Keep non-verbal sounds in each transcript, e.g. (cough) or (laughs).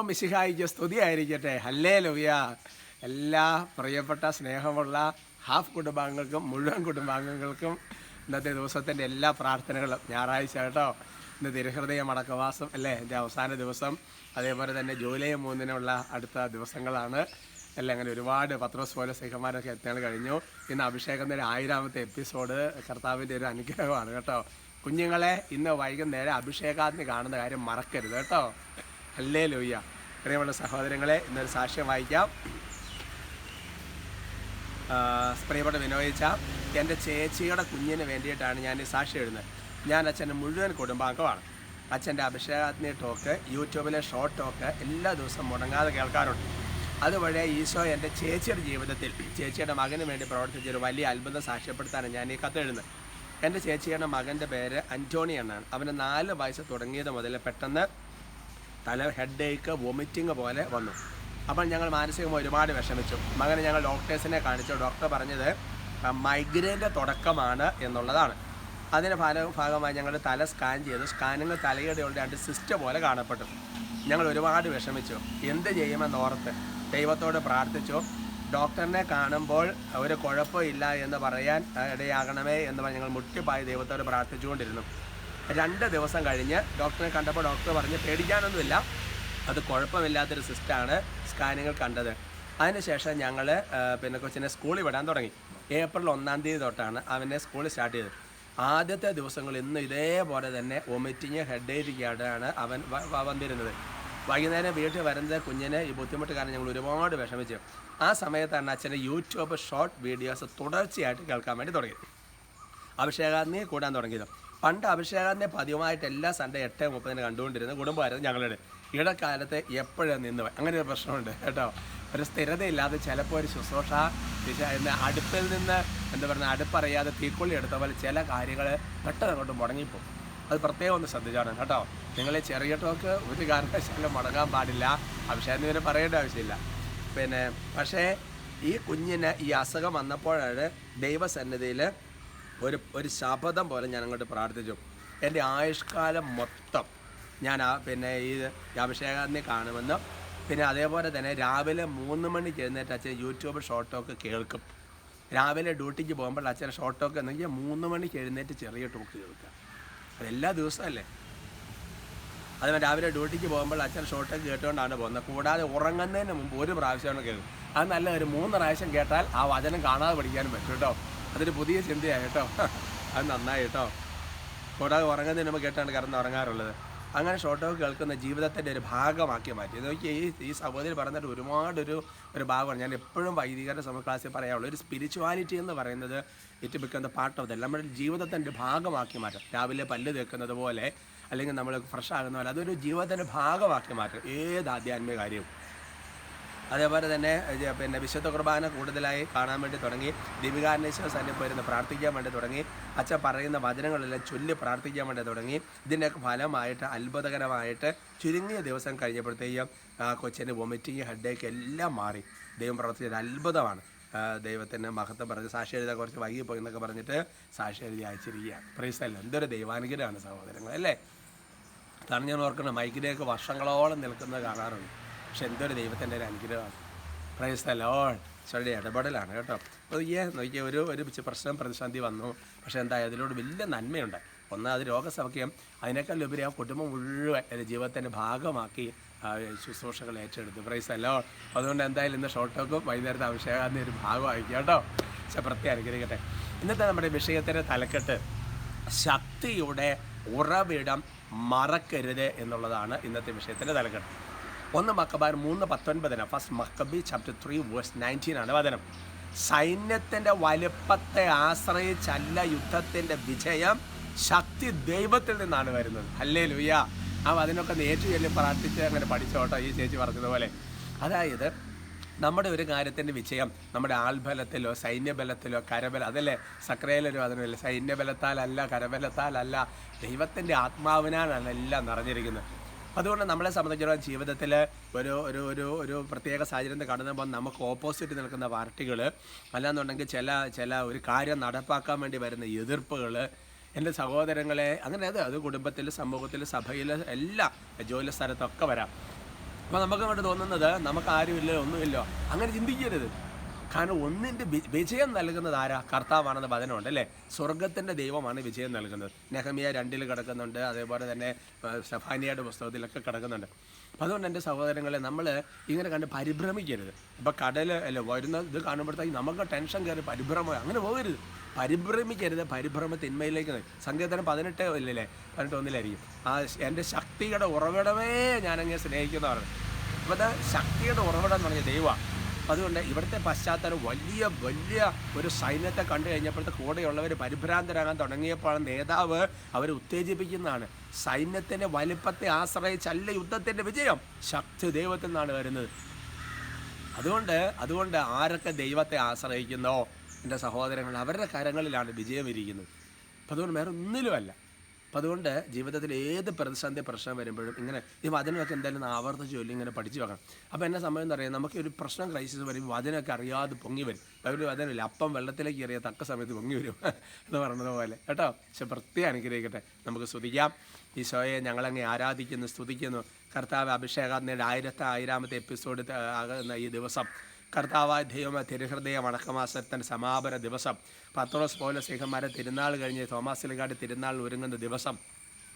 മിശിഹായിക്ക് സ്തുതിയായിരിക്കട്ടെ. ഹല്ലേ ലുവിയ എല്ലാ പ്രിയപ്പെട്ട സ്നേഹമുള്ള ഹാഫ് കുടുംബാംഗങ്ങൾക്കും മുഴുവൻ കുടുംബാംഗങ്ങൾക്കും ഇന്നത്തെ ദിവസത്തിന്റെ എല്ലാ പ്രാർത്ഥനകളും. ഞായറാഴ്ച കേട്ടോ. ഇന്ന് തിരുഹൃദയ മടക്കവാസം അല്ലേ? എന്റെ അവസാന ദിവസം. അതേപോലെ തന്നെ ജൂലൈ മൂന്നിനുള്ള അടുത്ത ദിവസങ്ങളാണ്. എല്ലാം അങ്ങനെ ഒരുപാട് പത്രോസ് പോലെ സിഹന്മാരൊക്കെ എത്താൻ കഴിഞ്ഞു. ഇന്ന് അഭിഷേകത്തിന്റെ ആയിരാമത്തെ എപ്പിസോഡ് കർത്താവിന്റെ ഒരു അനുഗ്രഹമാണ് കേട്ടോ. കുഞ്ഞുങ്ങളെ ഇന്ന് വൈകുന്നേരം അഭിഷേകാത്തിന് കാണുന്ന കാര്യം മറക്കരുത് കേട്ടോ. അല്ലേ ലോയ്യ പ്രിയമുള്ള സഹോദരങ്ങളെ ഇന്നൊരു സാക്ഷ്യം വായിക്കാം. പ്രിയപ്പെട്ട വിനോദിച്ച എന്റെ ചേച്ചിയുടെ കുഞ്ഞിന് വേണ്ടിയിട്ടാണ് ഞാൻ ഈ സാക്ഷ്യം എഴുതുന്നത് ഞാൻ അച്ഛന്റെ മുഴുവൻ കുടുംബാംഗമാണ്. അച്ഛന്റെ അഭിഷേകാത്മീയ ടോക്ക് യൂട്യൂബിലെ ഷോർട്ട് ടോക്ക് എല്ലാ ദിവസവും മുടങ്ങാതെ കേൾക്കാറുണ്ട്. അതുവഴി ഈശോ എന്റെ ചേച്ചിയുടെ ജീവിതത്തിൽ ചേച്ചിയുടെ മകന് വേണ്ടി പ്രവർത്തിച്ച ഒരു വലിയ അത്ഭുതം സാക്ഷ്യപ്പെടുത്താനാണ് ഞാൻ ഈ കത്ത് എഴുതുന്നത്. എന്റെ ചേച്ചിയുടെ മകന്റെ പേര് അന്റോണി എന്നാണ്. അവന് നാല് വയസ്സ് തുടങ്ങിയത് മുതൽ പെട്ടെന്ന് തല ഹെഡ് ഏക്ക് വൊമിറ്റിംഗ് പോലെ വന്നു. അപ്പോൾ ഞങ്ങൾ മാനസികമായി ഒരുപാട് വിഷമിച്ചു. അങ്ങനെ ഞങ്ങൾ ഡോക്ടേഴ്സിനെ കാണിച്ചു. ഡോക്ടർ പറഞ്ഞത് മൈഗ്രെയിന്റെ തുടക്കമാണ് എന്നുള്ളതാണ്. അതിന്റെ ഫല ഭാഗമായി ഞങ്ങൾ തല സ്കാൻ ചെയ്തു. സ്കാനിങ് തലയുടെ രണ്ട് സിസ്റ്റ പോലെ കാണപ്പെട്ടു. ഞങ്ങൾ ഒരുപാട് വിഷമിച്ചു. എന്ത് ചെയ്യുമെന്ന് ഓർത്ത് ദൈവത്തോട് പ്രാർത്ഥിച്ചു. ഡോക്ടറിനെ കാണുമ്പോൾ ഒരു കുഴപ്പമില്ല എന്ന് പറയാൻ ഇടയാകണമേ എന്ന് പറഞ്ഞ് ഞങ്ങൾ മുട്ടിപ്പായി ദൈവത്തോട് പ്രാർത്ഥിച്ചുകൊണ്ടിരുന്നു. രണ്ട് ദിവസം കഴിഞ്ഞ് ഡോക്ടറെ കണ്ടപ്പോൾ ഡോക്ടർ പറഞ്ഞ് പേടിക്കാനൊന്നുമില്ല. അത് കുഴപ്പമില്ലാത്തൊരു സിസ്റ്റാണ് സ്കാനിങ്ങിൽ കണ്ടത്. അതിനുശേഷം ഞങ്ങൾ പിന്നെ കൊച്ചിനെ സ്കൂളിൽ വിടാൻ തുടങ്ങി. ഏപ്രിൽ ഒന്നാം തീയതി തൊട്ടാണ് അവനെ സ്കൂളിൽ സ്റ്റാർട്ട് ചെയ്തത്. ആദ്യത്തെ ദിവസങ്ങൾ ഇന്ന് ഇതേപോലെ തന്നെ വൊമിറ്റിങ് ഹെഡ് ഏരിക്കാണ് അവൻ വന്നിരുന്നത്. വൈകുന്നേരം വീട്ടിൽ വരുന്നത് കുഞ്ഞിനെ ഈ ബുദ്ധിമുട്ട് കാരണം ഞങ്ങൾ ഒരുപാട് വിഷമിച്ചു. ആ സമയത്താണ് അച്ഛന്റെ യൂട്യൂബ് ഷോർട്ട് വീഡിയോസ് തുടർച്ചയായിട്ട് കേൾക്കാൻ വേണ്ടി തുടങ്ങിയത് അഭിഷേകാഗ്നിയെ കൂടാൻ തുടങ്ങിയത്. പണ്ട് അഭിഷേകാഗ്നി പതിവായിട്ട് എല്ലാ സൺഡേ എട്ട് മുപ്പതിന് കണ്ടുകൊണ്ടിരുന്ന കുടുംബമായിരുന്നു ഞങ്ങളുടെ. ഇടക്കാലത്ത് എപ്പോഴും നിന്ന് അങ്ങനെ ഒരു പ്രശ്നമുണ്ട് കേട്ടോ. ഒരു സ്ഥിരതയില്ലാതെ ചിലപ്പോൾ ഒരു ശുശ്രൂഷ അടുപ്പിൽ നിന്ന് എന്താ പറയുക അടുപ്പറിയാതെ തീക്കൊള്ളി എടുത്ത പോലെ ചില കാര്യങ്ങൾ പെട്ടെന്ന് അങ്ങോട്ട് മുടങ്ങിപ്പോകും. അത് പ്രത്യേകം ഒന്ന് ശ്രദ്ധിച്ചാണ് കേട്ടോ. നിങ്ങൾ ചെറിയ ടോക്ക് ഒരു കാരണവശാലും മുടങ്ങാൻ പാടില്ല. അഭിഷേകം ഇവരെ പറയേണ്ട ആവശ്യമില്ല. പിന്നെ പക്ഷേ ഈ കുഞ്ഞിന് ഈ അസുഖം വന്നപ്പോഴാണ് ദൈവസന്നിധിയിൽ ഒരു ഒരു ശപഥം പോലെ ഞാൻ അങ്ങോട്ട് പ്രാർത്ഥിച്ചു. എന്റെ ആയുഷ്കാലം മൊത്തം ഞാൻ ആ പിന്നെ ഈ അഭിഷേകാന്തി കാണുമെന്ന്. പിന്നെ അതേപോലെ തന്നെ രാവിലെ മൂന്ന് മണിക്ക് എഴുന്നേറ്റ് അച്ഛൻ യൂട്യൂബ് ഷോർട്ട് ടോക്ക് കേൾക്കും. രാവിലെ ഡ്യൂട്ടിക്ക് പോകുമ്പോൾ അച്ഛൻ ഷോർട്ട് ടോക്ക് എന്നെങ്കിൽ മൂന്ന് മണിക്ക് എഴുന്നേറ്റ് ചെറിയ ടോക്ക് കേൾക്കുക. അതെല്ലാ ദിവസമല്ലേ? അതുപോലെ രാവിലെ ഡ്യൂട്ടിക്ക് പോകുമ്പോൾ അച്ഛൻ ഷോർട്ടൊക്കെ കേട്ടുകൊണ്ടാണ് പോകുന്നത്. കൂടാതെ ഉറങ്ങുന്നതിന് മുമ്പ് ഒരു പ്രാവശ്യമാണ് കേൾക്കും. അത് നല്ല ഒരു മൂന്ന് പ്രാവശ്യം കേട്ടാൽ ആ വചനം കാണാതെ പഠിക്കാനും പറ്റും കേട്ടോ. അതൊരു പുതിയ ചിന്തയാണ് കേട്ടോ. അത് നന്നായി കേട്ടോ. കൂടാതെ ഉറങ്ങുന്നതിന് മുമ്പ് കേട്ടാണ് കിടന്ന് ഉറങ്ങാറുള്ളത്. അങ്ങനെ ഷോട്ടോ കേൾക്കുന്ന ജീവിതത്തിന്റെ ഒരു ഭാഗമാക്കി മാറ്റി. നോക്കി ഈ ഈ സഹോദരി പറഞ്ഞിട്ട് ഒരുപാടൊരു ഒരു ഭാഗമാണ്. ഞാൻ എപ്പോഴും വൈദികരുടെ സമയ ക്ലാസ്സിൽ പറയാനുള്ളൂ ഒരു സ്പിരിച്വാലിറ്റി എന്ന് പറയുന്നത് it become the part of the നമ്മുടെ ജീവിതത്തിന്റെ ഭാഗമാക്കി മാറ്റും. രാവിലെ പല്ല് തേക്കുന്നത് പോലെ അല്ലെങ്കിൽ നമ്മൾ ഫ്രഷ് ആകുന്ന പോലെ അതൊരു ജീവിതത്തിന്റെ ഭാഗമാക്കി മാറ്റും. ഏത് ആധ്യാത്മിക കാര്യവും. അതേപോലെ തന്നെ പിന്നെ വിശുദ്ധ കുർബാന കൂടുതലായി കാണാൻ വേണ്ടി തുടങ്ങി. ദിവികാരണേശ്വര സന്നിധി വരുന്ന പ്രാർത്ഥിക്കാൻ വേണ്ടി തുടങ്ങി. അച്ഛൻ പറയുന്ന വചനങ്ങളെല്ലാം ചൊല്ലി പ്രാർത്ഥിക്കാൻ വേണ്ടി തുടങ്ങി. ഇതിന്റെയൊക്കെ ഫലമായിട്ട് അത്ഭുതകരമായിട്ട് ചുരുങ്ങിയ ദിവസം കഴിഞ്ഞപ്പോഴത്തേക്കും ആ കൊച്ചിന്റെ വൊമിറ്റിങ് ഹെഡേക്ക് എല്ലാം മാറി. ദൈവം പ്രവർത്തിച്ചത് അത്ഭുതമാണ്. ദൈവത്തിന്റെ മഹത്വം പറഞ്ഞ് സാക്ഷി കുറച്ച് വൈകി പോയി എന്നൊക്കെ പറഞ്ഞിട്ട് സാക്ഷി എഴുതി അയച്ചിരിക്കുകയാണ് പ്രൈസല്ല എന്തൊരു ദൈവാനുഗ്രഹമാണ് സഹോദരങ്ങൾ അല്ലേ? അതാണ് ഞാൻ ഓർക്കുന്നത് മൈക്കിലേക്ക് വർഷങ്ങളോളം നിൽക്കുന്നത് കാണാറുണ്ട്. പക്ഷെ എന്തൊരു ദൈവത്തിന്റെ ഒരു അനുഗ്രഹമാണ്. പ്രൈസ് ദ ചെറിയ ഇടപെടലാണ് കേട്ടോ. അപ്പോൾ ഈ നോക്കിയ ഒരു ഒരു പ്രശ്നം പ്രതിസന്ധി വന്നു. പക്ഷേ എന്താ അതിലൂടെ വലിയ നന്മയുണ്ട്. ഒന്ന് അത് രോഗസൗഖ്യം അതിനേക്കാൾ ഉപരി ആ കുടുംബം മുഴുവൻ ജീവിതത്തിന്റെ ഭാഗമാക്കി ശുശ്രൂഷകൾ ഏറ്റെടുത്തു. പ്രൈസ് അല്ലോ അതുകൊണ്ട് എന്തായാലും ഇന്ന് ഷോർട്ട് ടോക്കും വൈകുന്നേരത്തെ അഭിഷേകാന്തി ഒരു ഭാഗമായി കേട്ടോ. പക്ഷേ പ്രത്യേകം അനുഗ്രഹിക്കട്ടെ. ഇന്നത്തെ നമ്മുടെ വിഷയത്തിന്റെ തലക്കെട്ട് ശക്തിയുടെ ഉറവിടം മറക്കരുത് എന്നുള്ളതാണ് ഇന്നത്തെ വിഷയത്തിന്റെ തലക്കെട്ട്. ഒന്ന് മക്കബാർ മൂന്ന് പത്തൊൻപതിന്. First Maccabee chapter three verse nineteen ആണ് വചനം. സൈന്യത്തിന്റെ വലുപ്പത്തെ ആശ്രയിച്ചല്ല യുദ്ധത്തിന്റെ വിജയം ശക്തി ദൈവത്തിൽ നിന്നാണ് വരുന്നത്. അല്ലേ ലുയ്യ ആ അതിനൊക്കെ നേറ്റു ചൊല്ലി പ്രാർത്ഥിച്ച് അങ്ങനെ പഠിച്ചോട്ടോ ഈ ചേച്ചി പറഞ്ഞതുപോലെ. അതായത് നമ്മുടെ ഒരു കാര്യത്തിന്റെ വിജയം നമ്മുടെ ആൾബലത്തിലോ സൈന്യബലത്തിലോ കരബല അതല്ലേ? സക്രയിലൊരു അതിനല്ല സൈന്യബലത്താലല്ല കരബലത്താലല്ല ദൈവത്തിന്റെ ആത്മാവിനാണ് എല്ലാം നിറഞ്ഞിരിക്കുന്നത് അതുകൊണ്ട് നമ്മളെ സംബന്ധിച്ചിടത്തോളം ജീവിതത്തിൽ ഒരു ഒരു ഒരു ഒരു പ്രത്യേക സാഹചര്യം കടന്നപ്പോൾ നമുക്ക് ഓപ്പോസിറ്റ് നിൽക്കുന്ന പാർട്ടികൾ അല്ലാന്നുണ്ടെങ്കിൽ ചില ചില ഒരു കാര്യം നടപ്പാക്കാൻ വേണ്ടി വരുന്ന എതിർപ്പുകൾ എന്റെ സഹോദരങ്ങളെ അങ്ങനെ അത് അത് കുടുംബത്തിൽ സമൂഹത്തിൽ സഭയിൽ എല്ലാ ജോലി സ്ഥലത്തൊക്കെ വരാം. അപ്പോൾ നമുക്ക് അങ്ങോട്ട് തോന്നുന്നത് നമുക്ക് ആരുമില്ല ഒന്നുമില്ല. അങ്ങനെ ചിന്തിക്കരുത്. കാരണം ഒന്നിന്റെ വിജയം നൽകുന്നത് ആരാ? കർത്താവാണെന്ന് വചനമുണ്ട് അല്ലേ? സ്വർഗത്തിന്റെ ദൈവമാണ് വിജയം നൽകുന്നത്. നെഹമിയ രണ്ടിൽ കിടക്കുന്നുണ്ട്. അതേപോലെ തന്നെ സഫാനിയയുടെ പുസ്തകത്തിലൊക്കെ കിടക്കുന്നുണ്ട്. അപ്പം അതുകൊണ്ട് എന്റെ സഹോദരങ്ങളെ നമ്മൾ ഇങ്ങനെ കണ്ട് പരിഭ്രമിക്കരുത്. ഇപ്പം കടൽ അല്ല വരുന്ന ഇത് കാണുമ്പോഴത്തേക്ക് നമുക്ക് ടെൻഷൻ കയറി പരിഭ്രമം അങ്ങനെ പോകരുത്. പരിഭ്രമിക്കരുത് പരിഭ്രമ തിന്മയിലേക്ക് നയി- സങ്കീർത്തനം പതിനെട്ട് ഇല്ലല്ലേ? പതിനെട്ട് ഒന്നിലായിരിക്കും ആ എന്റെ ശക്തിയുടെ ഉറവിടമേ ഞാനങ്ങനെ സ്നേഹിക്കുന്നവരാണ്. അപ്പോൾ ശക്തിയുടെ ഉറവിടം എന്ന് പറഞ്ഞ ദൈവമാണ് അതുകൊണ്ട് ഇവിടുത്തെ പശ്ചാത്തലം വലിയ വലിയ ഒരു സൈന്യത്തെ കണ്ടു കഴിഞ്ഞപ്പോഴത്തെ കൂടെയുള്ളവർ പരിഭ്രാന്തരാകാൻ തുടങ്ങിയപ്പോൾ നേതാവ് അവരെ ഉത്തേജിപ്പിക്കുന്നതാണ്. സൈന്യത്തിന്റെ വലിപ്പത്തെ ആശ്രയിച്ചല്ല യുദ്ധത്തിന്റെ വിജയം. ശക്തി ദൈവത്തിൽ നിന്നാണ് വരുന്നത്. അതുകൊണ്ട് അതുകൊണ്ട് ആരൊക്കെ ദൈവത്തെ ആശ്രയിക്കുന്നോ? എന്റെ സഹോദരങ്ങൾ അവരുടെ കരങ്ങളിലാണ് വിജയം ഇരിക്കുന്നത് അപ്പം അതുകൊണ്ട് വേറെ ഒന്നിലുമല്ല അപ്പം അതുകൊണ്ട് ജീവിതത്തിൽ ഏത് പ്രതിസന്ധി പ്രശ്നം വരുമ്പോഴും ഇങ്ങനെ ഈ വചനമൊക്കെ എന്തായാലും ആവർത്തിച്ച് ചൊല്ലി ഇങ്ങനെ പഠിച്ചു വെക്കണം. അപ്പോൾ എന്നെ സമയം എന്ന് പറയുന്നത് നമുക്ക് ഒരു പ്രശ്നം ക്രൈസിസ് വരുമ്പോൾ വചനമൊക്കെ അറിയാതെ പൊങ്ങി വരും. ബൈബിൾ വചനമില്ല അപ്പം വെള്ളത്തിലേക്ക് എറിയ തക്ക സമയത്ത് പൊങ്ങി വരും (laughs) എന്ന് പറഞ്ഞത് പോലെ കേട്ടോ? പക്ഷെ പ്രത്യേകം അനുഗ്രഹിക്കട്ടെ. നമുക്ക് സ്തുതിക്കാം. ഈശോയെ ഞങ്ങളങ്ങ് ആരാധിക്കുന്നു സ്തുതിക്കുന്നു. കർത്താവ് അഭിഷേകാത്മയുടെ ആയിരത്തി ആയിരാമത്തെ എപ്പിസോഡ് ആകുന്ന ഈ ദിവസം. കർത്താവായ ദൈവമ തിരുഹൃദയ വണക്കമാസത്തിന്റെ സമാപന ദിവസം. പത്രോസ് പോലെ സിംഹന്മാരെ തിരുനാൾ കഴിഞ്ഞ് തോമാസിലിക്കാട് തിരുനാൾ ഒരുങ്ങുന്ന ദിവസം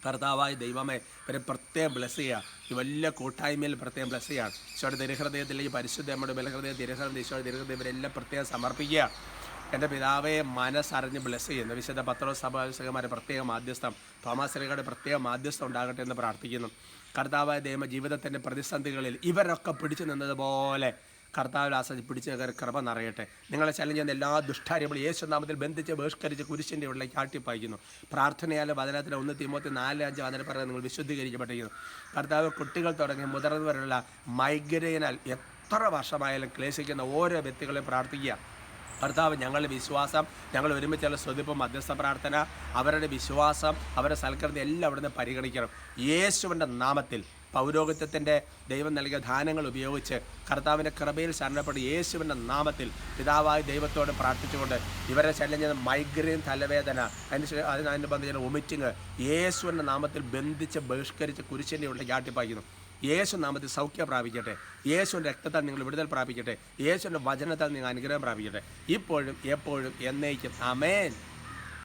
കർത്താവായ ദൈവമേ ഇവരെ പ്രത്യേകം ബ്ലസ് ചെയ്യുക. ഈ വലിയ കൂട്ടായ്മയിൽ പ്രത്യേകം ബ്ലസ് ചെയ്യുക. ഈശോയുടെ തിരുഹൃദയത്തിൽ ഈ പരിശുദ്ധ നമ്മുടെ ബലഹൃദയം തിരുഹൃദയം ഈശോയുടെ തിരുഹൃദയം ഇവരെല്ലാം പ്രത്യേകം സമർപ്പിക്കുക. എന്റെ പിതാവെ മനസ്സറിഞ്ഞ് ബ്ലസ് ചെയ്യുന്നു വിശുദ്ധ പത്രോ സഭാവിശകന്മാരെ പ്രത്യേക മാധ്യസ്ഥം തോമസ് അലിയുടെ പ്രത്യേക മാധ്യസ്ഥം ഉണ്ടാകട്ടെ എന്ന് പ്രാർത്ഥിക്കുന്നു. കർത്താവായ ദൈവ ജീവിതത്തിന്റെ പ്രതിസന്ധികളിൽ ഇവരൊക്കെ പിടിച്ചു നിന്നതുപോലെ കർത്താവിൽ പിടിച്ച് നിൽക്കാൻ കൃപ നിറയട്ടെ. നിങ്ങളെ ചലഞ്ച് ചെയ്യുന്ന എല്ലാ ദുഷ്ടാര്യങ്ങളും യേശു നാമത്തിൽ ബന്ധിച്ച് ബഹിഷ്കരിച്ച് കുരിശിന്റെ ഉള്ളിലേക്ക് ആട്ടിപ്പായിക്കുന്നു. പ്രാർത്ഥനയാലും വചനത്തിലെ ഒന്ന് തീമൂത്തി നാല് അഞ്ച് വചന പറയാൻ നിങ്ങൾ വിശുദ്ധീകരിക്കപ്പെട്ടിരിക്കുന്നു. കർത്താവ് കുട്ടികൾ തുടങ്ങി മുതിർന്നവരുള്ള മൈഗ്രൈനാൽ എത്ര വർഷമായാലും ക്ലേശിക്കുന്ന ഓരോ വ്യക്തികളെയും പ്രാർത്ഥിക്കുക. കർത്താവ് ഞങ്ങളുടെ വിശ്വാസം ഞങ്ങൾ ഒരുമിച്ചുള്ള സ്വതിപ്പ് മധ്യസ്ഥ പ്രാർത്ഥന അവരുടെ വിശ്വാസം അവരുടെ സൽക്കൃതി എല്ലാം അവിടുന്ന് പരിഗണിക്കണം. യേശുവിന്റെ നാമത്തിൽ പൗരോഹിത്യത്തിന്റെ ദൈവം നൽകിയ ധാനങ്ങൾ ഉപയോഗിച്ച് കർത്താവിന്റെ കൃപയിൽ ശരണപ്പെട്ട് യേശുവിന്റെ നാമത്തിൽ പിതാവായ ദൈവത്തോട് പ്രാർത്ഥിച്ചുകൊണ്ട് ഇവരെ ശല്യം ചെയ്യുന്ന മൈഗ്രെയിൻ തലവേദന അതിന് ശേ- അതിന് അതിന്റെ ബന്ധിച്ച വൊമിറ്റിങ് യേശുവിന്റെ നാമത്തിൽ ബന്ധിച്ച് ബഹിഷ്കരിച്ച് കുരിശിന്റെ ഉള്ളിൽ ചാട്ടിപ്പായിക്കുന്നു യേശു നാമത്തിൽ സൗഖ്യം പ്രാപിക്കട്ടെ. യേശുവിന്റെ രക്തത്താൽ നിങ്ങൾ വിടുതൽ പ്രാപിക്കട്ടെ. യേശുവിന്റെ വചനത്താൽ നിങ്ങൾ അനുഗ്രഹം പ്രാപിക്കട്ടെ. ഇപ്പോഴും എപ്പോഴും എന്നേക്കും. അമേൻ